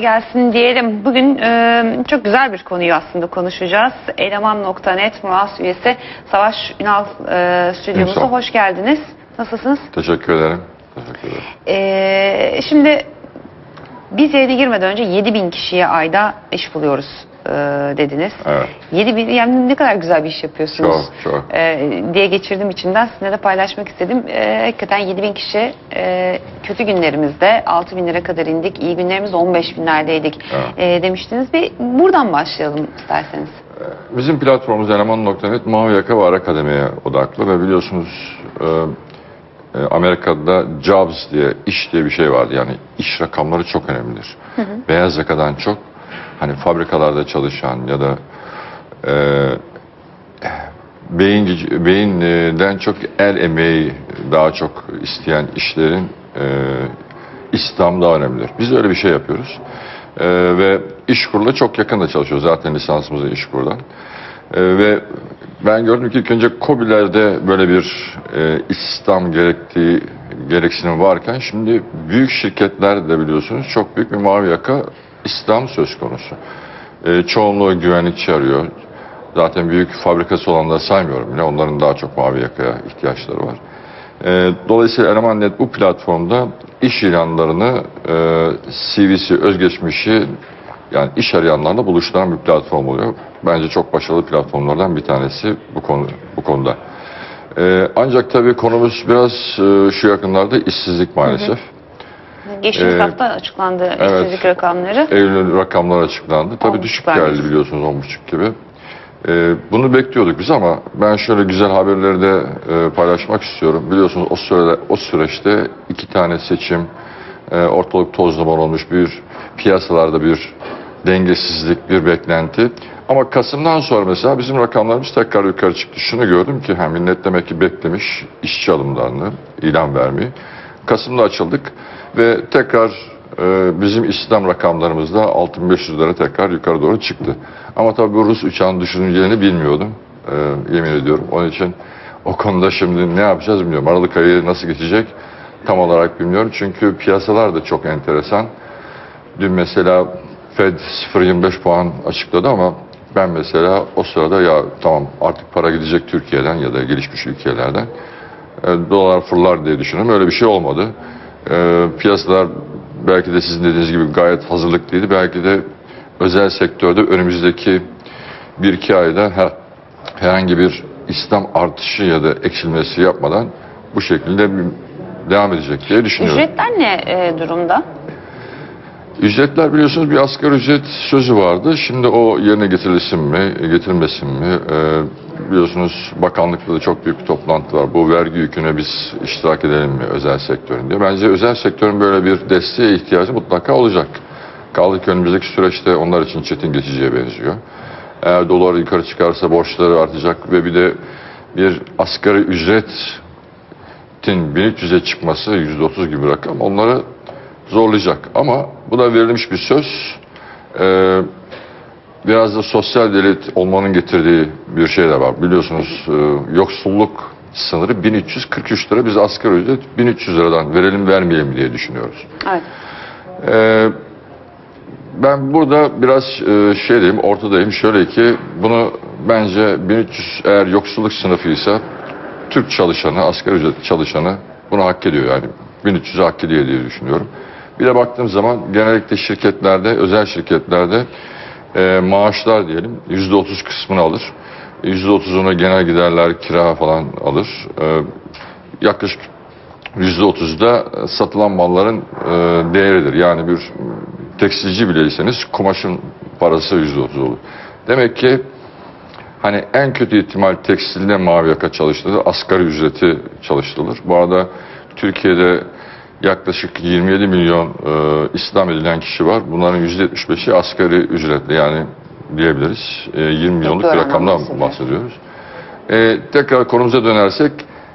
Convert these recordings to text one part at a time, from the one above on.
gelsin diyelim. Bugün e, çok güzel bir konuyu aslında konuşacağız. Eleman.net Muas üyesi Savaş Ünal e, stüdyomuza hoş geldiniz. Nasılsınız? Teşekkür ederim. Teşekkür ederim. E, şimdi biz yayına girmeden önce 7000 kişiye ayda iş buluyoruz e, dediniz. Evet. 7000 yani ne kadar güzel bir iş yapıyorsunuz. Çok, çok. e, diye geçirdim içimden sizinle de paylaşmak istedim. E, hakikaten 7000 kişi e, kötü günlerimizde 6000 lira kadar indik. İyi günlerimizde 15 binlerdeydik Evet. e, demiştiniz. Bir buradan başlayalım isterseniz. Bizim platformumuz eleman.net Mavi Yaka ve Akademi'ye odaklı ve biliyorsunuz e, e, Amerika'da jobs diye, iş diye bir şey vardı. Yani iş rakamları çok önemlidir. Beyaz yakadan çok hani fabrikalarda çalışan ya da e, beyin beyinden çok el emeği daha çok isteyen işlerin e, İslam daha önemlidir. Biz öyle bir şey yapıyoruz. E, ve İşkur'la çok yakında çalışıyoruz. Zaten lisansımız da İşkur'dan. E, ve ben gördüm ki ilk önce COBİ'lerde böyle bir e, İslam gerektiği gereksinim varken şimdi büyük şirketler de biliyorsunuz çok büyük bir mavi yaka İslam söz konusu. E, çoğunluğu güvenlikçi arıyor. Zaten büyük fabrikası olanları saymıyorum bile. Onların daha çok mavi yakaya ihtiyaçları var. E, dolayısıyla Eleman.net bu platformda iş ilanlarını, e, CV'si, özgeçmişi yani iş arayanlarla buluşturan bir platform oluyor. Bence çok başarılı platformlardan bir tanesi bu konu bu konuda. E, ancak tabii konumuz biraz e, şu yakınlarda işsizlik maalesef. Geçtiğimiz E, hafta açıklandı evet. işsizlik rakamları. Eylül rakamlar açıklandı. Tabii düşük geldi biliyorsunuz 10.5 gibi. Ee, bunu bekliyorduk biz ama ben şöyle güzel haberleri de e, paylaşmak istiyorum. Biliyorsunuz o süre, o süreçte iki tane seçim, e, ortalık toz duman olmuş bir piyasalarda bir dengesizlik, bir beklenti. Ama Kasım'dan sonra mesela bizim rakamlarımız tekrar yukarı çıktı. Şunu gördüm ki hem millet demek ki beklemiş işçi alımlarını ilan vermeyi. Kasım'da açıldık ve tekrar e, bizim İslam rakamlarımızda 6500 lira tekrar yukarı doğru çıktı. Ama tabii bu Rus uçağın düşüneceğini bilmiyordum. E, yemin ediyorum. Onun için o konuda şimdi ne yapacağız bilmiyorum. Aralık ayı nasıl geçecek tam olarak bilmiyorum. Çünkü piyasalar da çok enteresan. Dün mesela Fed 0.25 puan açıkladı ama ben mesela o sırada ya tamam artık para gidecek Türkiye'den ya da gelişmiş ülkelerden. E, dolar fırlar diye düşünüyorum. Öyle bir şey olmadı. E, piyasalar belki de sizin dediğiniz gibi gayet hazırlıklıydı. Belki de özel sektörde önümüzdeki bir iki ayda her, herhangi bir İslam artışı ya da eksilmesi yapmadan bu şekilde devam edecek diye düşünüyorum. Ücretler ne e, durumda? Ücretler biliyorsunuz bir asgari ücret sözü vardı. Şimdi o yerine getirilsin mi, getirilmesin mi? Ee, biliyorsunuz bakanlıkta da çok büyük bir toplantı var. Bu vergi yüküne biz iştirak edelim mi özel sektörün diye. Bence özel sektörün böyle bir desteğe ihtiyacı mutlaka olacak. Kaldı ki önümüzdeki süreçte onlar için çetin geçiciye benziyor. Eğer dolar yukarı çıkarsa borçları artacak ve bir de bir asgari ücretin 1300'e çıkması %30 gibi rakam onları zorlayacak. Ama bu da verilmiş bir söz. Ee, biraz da sosyal devlet olmanın getirdiği bir şey de var. Biliyorsunuz e, yoksulluk sınırı 1343 lira. Biz asgari ücret 1300 liradan verelim vermeyelim diye düşünüyoruz. Evet. Ee, ben burada biraz e, şey diyeyim, ortadayım. Şöyle ki bunu bence 1300 eğer yoksulluk sınıfıysa Türk çalışanı, asgari ücret çalışanı bunu hak ediyor yani. 1300'ü hak ediyor diye düşünüyorum. Bir de baktığım zaman genellikle şirketlerde, özel şirketlerde e, maaşlar diyelim %30 kısmını alır. %30'unu genel giderler, kira falan alır. E, yaklaşık %30'da satılan malların e, değeridir. Yani bir tekstilci bileyseniz kumaşın parası %30 olur. Demek ki hani en kötü ihtimal tekstilde mavi yaka çalıştırılır, asgari ücreti çalıştırılır. Bu arada Türkiye'de yaklaşık 27 milyon e, İslam edilen kişi var. Bunların %75'i asgari ücretli yani diyebiliriz. E, 20 milyonluk bir rakamdan bahsediyoruz. bahsediyoruz. E, tekrar konumuza dönersek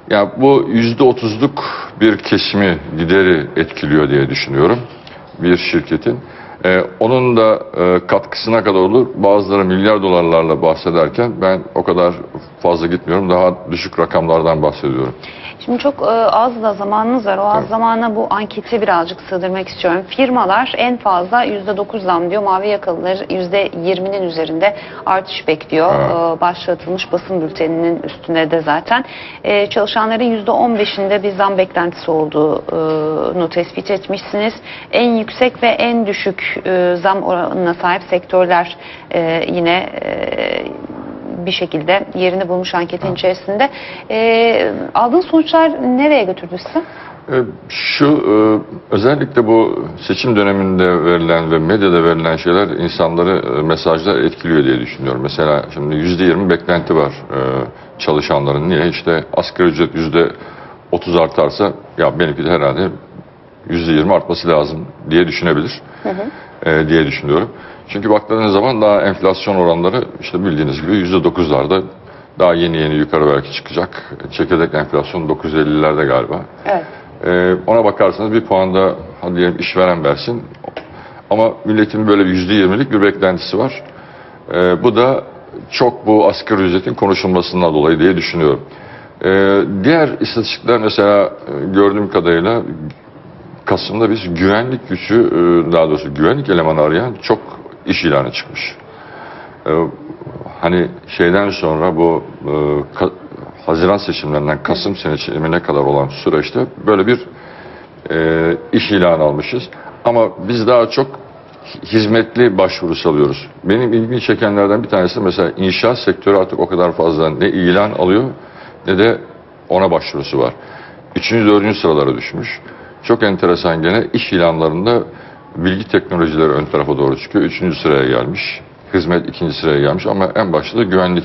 ya bu yüzde otuzluk bir kesimi gideri etkiliyor diye düşünüyorum bir şirketin. E, onun da e, katkısına kadar olur. Bazıları milyar dolarlarla bahsederken ben o kadar fazla gitmiyorum. Daha düşük rakamlardan bahsediyorum. Şimdi çok e, az da zamanımız var. O az Tabii. zamana bu anketi birazcık sığdırmak istiyorum. Firmalar en fazla %9 zam diyor. Mavi yakalılar %20'nin üzerinde artış bekliyor. Evet. E, başlatılmış basın bülteninin üstünde de zaten. E, çalışanların %15'inde bir zam beklentisi olduğunu tespit etmişsiniz. En yüksek ve en düşük e, zam oranına sahip sektörler e, yine e, bir şekilde yerini bulmuş anketin içerisinde. E, aldığın sonuçlar nereye götürdü sizi? E, Şu e, özellikle bu seçim döneminde verilen ve medyada verilen şeyler insanları e, mesajlar etkiliyor diye düşünüyorum. Mesela şimdi yüzde yirmi beklenti var e, çalışanların. Niye? İşte asgari ücret yüzde otuz artarsa ya benimki de herhalde yüzde yirmi artması lazım diye düşünebilir e, diye düşünüyorum. Çünkü baktığınız zaman daha enflasyon oranları işte bildiğiniz gibi yüzde dokuzlarda daha yeni yeni yukarı belki çıkacak. Çekirdek enflasyon 950'lerde galiba. Evet. Ee, ona bakarsanız bir puan da hadi diyelim işveren versin. Ama milletin böyle yüzde yirmilik bir beklentisi var. Ee, bu da çok bu asgari ücretin konuşulmasından dolayı diye düşünüyorum. Ee, diğer istatistikler mesela e, gördüğüm kadarıyla Kasım'da biz güvenlik gücü, e, daha doğrusu güvenlik elemanı arayan çok iş ilanı çıkmış. Ee, hani şeyden sonra bu e, Ka- Haziran seçimlerinden Kasım seçimine kadar olan süreçte böyle bir e, iş ilanı almışız. Ama biz daha çok hizmetli başvurusu alıyoruz. Benim ilgimi çekenlerden bir tanesi mesela inşaat sektörü artık o kadar fazla ne ilan alıyor ne de ona başvurusu var. Üçüncü, dördüncü sıralara düşmüş. Çok enteresan gene iş ilanlarında bilgi teknolojileri ön tarafa doğru çıkıyor. Üçüncü sıraya gelmiş. Hizmet ikinci sıraya gelmiş ama en başta da güvenlik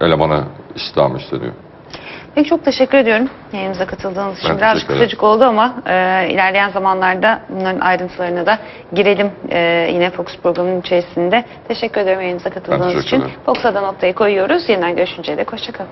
elemanı istihdam isteniyor. Peki çok teşekkür ediyorum yayınımıza katıldığınız için. Ben Biraz kısacık oldu ama e, ilerleyen zamanlarda bunların ayrıntılarına da girelim e, yine Fokus programının içerisinde. Teşekkür ederim yayınımıza katıldığınız için. Fokus'a da noktayı koyuyoruz. Yeniden görüşünceye dek hoşçakalın.